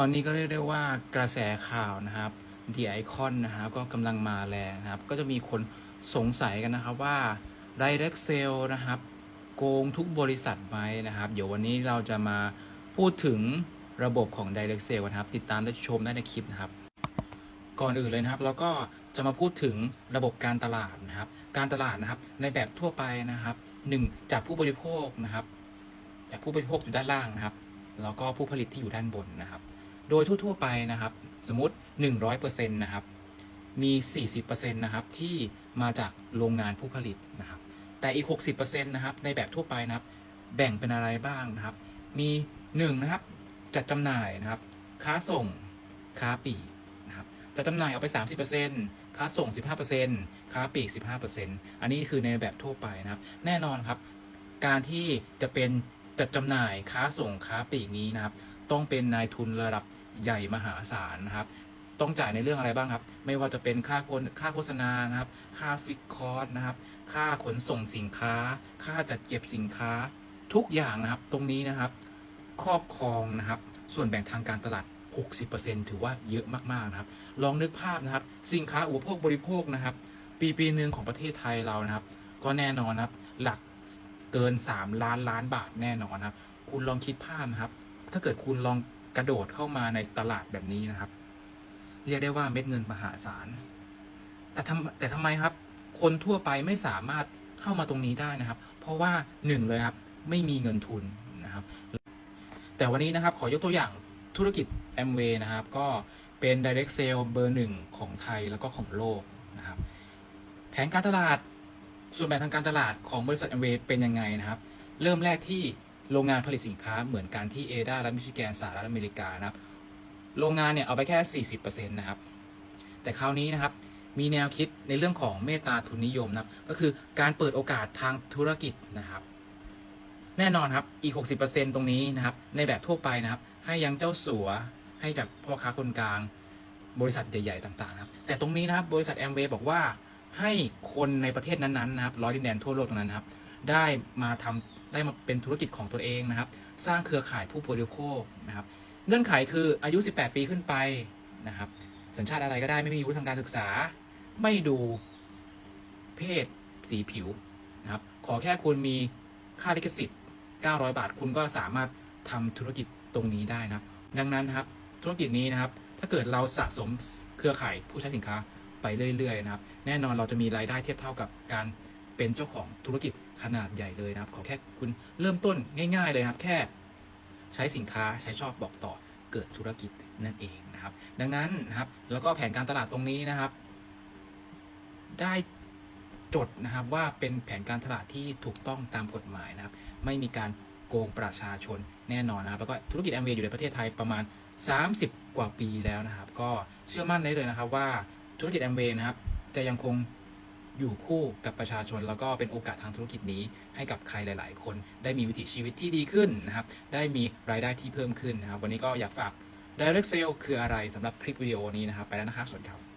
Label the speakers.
Speaker 1: ตอนนี้ก็เรียกได้ว่ากระแสข่าวนะครับดีไอคอนนะครับก็กำลังมาแรงนะครับ ก็จะมีคนสงสัยกันนะครับว่า Direct Sale นะครับ โกงทุกบริษัทไหมนะครับ เดี๋ยววันนี้เราจะมาพูดถึงระบบของ Direct Sale กันครับ ติดตามและชมได้ในคลิปนะครับ ก่อนอื่นเลยนะครับ เราก็จะมาพูดถึงระบบการตลาดนะครับ การตลาดนะครับ ในแบบทั่วไปนะครับหนึ่งจากผู้บริโภคนะครับ จากผู้บริโภคอยู่ด้านล่างนะครับ แล้วก็ผู้ผลิตที่อยู่ด้านบนนะครับ โดยทั่วๆไปนะครับ สมมุติ 100%นะครับ มี 40%นะครับที่มาจากโรงงานผู้ผลิตนะครับ แต่อีก 60%นะครับในแบบทั่วไปนะครับ แบ่งเป็นอะไรบ้างนะครับ มี1นะครับจัดจำหน่ายนะครับ ค้าส่ง ค้าปลีกนะครับจัดจำหน่ายเอาไป 30%ค้าส่ง 15%ค้าปลีก 15%อันนี้คือในแบบทั่วไปนะครับ แน่นอนครับ การที่จะเป็นจัดจำหน่ายค้าส่งค้าปลีกนี้นะครับ ต้องเป็นนายทุนระดับใหญ่มหาศาลนะครับ ต้องจ่ายในเรื่องอะไรบ้างครับ ไม่ว่าจะเป็นค่าคนค่าโฆษณานะครับ ค่าฟิกคอร์สนะครับ ค่าขนส่งสินค้า ค่าจัดเก็บสินค้า ทุกอย่างนะครับ ตรงนี้นะครับ ครอบครองนะครับ ส่วนแบ่งทางการตลาด 60%ถือว่าเยอะมากๆนะครับ ลองนึกภาพนะครับ สินค้าอุปโภคบริโภคนะครับ ปีปีหนึ่งของประเทศไทยเรานะครับ ก็แน่นอนนะครับ หลักเกิน 3 ล้านล้านบาทแน่นอนครับ คุณลองคิดภาพนะครับ ถ้าเกิดคุณลองกระโดดเข้ามาในตลาดแบบนี้นะครับ เรียกได้ว่าเม็ดเงินมหาศาล แต่ทำแต่ทำไมครับ คนทั่วไปไม่สามารถเข้ามาตรงนี้ได้นะครับ เพราะว่าหนึ่งเลยครับ ไม่มีเงินทุนนะครับ แต่วันนี้นะครับขอยกตัวอย่างธุรกิจ m w a y นะครับ ก็เป็น direct sale เบอร์หนึ่งของไทยแล้วก็ของโลกนะครับ แผนการตลาดส่วนแบ่งทางการตลาดของบริษัท m w a y เป็นยังไงนะครับ เริ่มแรกที่ โรงงานผลิตสินค้าเหมือนกันที่เอดาและมิชิแกนสหรัฐอเมริกานะครับ โรงงานเนี่ยเอาไปแค่ 40%นะครับ แต่คราวนี้นะครับมีแนวคิดในเรื่องของเมตตาทุนนิยมนะครับ ก็คือการเปิดโอกาสทางธุรกิจนะครับ แน่นอนครับอีก 60%ตรงนี้นะครับ ในแบบทั่วไปนะครับ ให้ยังเจ้าสัวให้จากพ่อค้าคนกลาง บริษัทใหญ่ ๆ ต่างๆนะครับ แต่ตรงนี้นะครับบริษัทแอมเวย์บอกว่าให้คนในประเทศนั้นๆนะครับร้อยดินแดนทั่วโลกตรงนั้นนะครับ ได้มาทำ ได้มาเป็นธุรกิจของตัวเองนะครับ สร้างเครือข่ายผู้บริโภคนะครับ เงื่อนไขคืออายุ 18 ปีขึ้นไปนะครับ สัญชาติอะไรก็ได้ไม่มีวุฒิทางการศึกษา ไม่ดูเพศสีผิวนะครับ ขอแค่คุณมีค่าลิขสิทธิ์ 900 บาท คุณก็สามารถทำธุรกิจตรงนี้ได้นะดังนั้นนะครับธุรกิจนี้นะครับ ถ้าเกิดเราสะสมเครือข่ายผู้ใช้สินค้าไปเรื่อยๆนะครับ แน่นอนเราจะมีรายได้เทียบเท่ากับการ เป็นเจ้าของธุรกิจขนาดใหญ่เลยนะครับ ขอแค่คุณเริ่มต้นง่าย ๆ เลยนะครับ แค่ใช้สินค้าใช้ชอบบอกต่อเกิดธุรกิจนั่นเองนะครับ ดังนั้นนะครับ แล้วก็แผนการตลาดตรงนี้นะครับ ได้จดนะครับว่าเป็นแผนการตลาดที่ถูกต้องตามกฎหมายนะครับ ไม่มีการโกงประชาชนแน่นอนนะครับ แล้วก็ธุรกิจแอมเวย์อยู่ในประเทศไทยประมาณ 30 กว่าปีแล้วนะครับ ก็เชื่อมั่นได้เลยนะครับว่าธุรกิจแอมเวย์นะครับ จะยังคง อยู่คู่กับประชาชน แล้วก็เป็นโอกาสทางธุรกิจนี้ ให้กับใครหลาย ๆ คน ได้มีวิถีชีวิตที่ดีขึ้นนะครับ ได้มีรายได้ที่เพิ่มขึ้นนะครับ วันนี้ก็อยากฝาก Direct Sale คืออะไรสำหรับคลิปวิดีโอนี้นะครับ ไปแล้วนะครับ สวัสดีครับ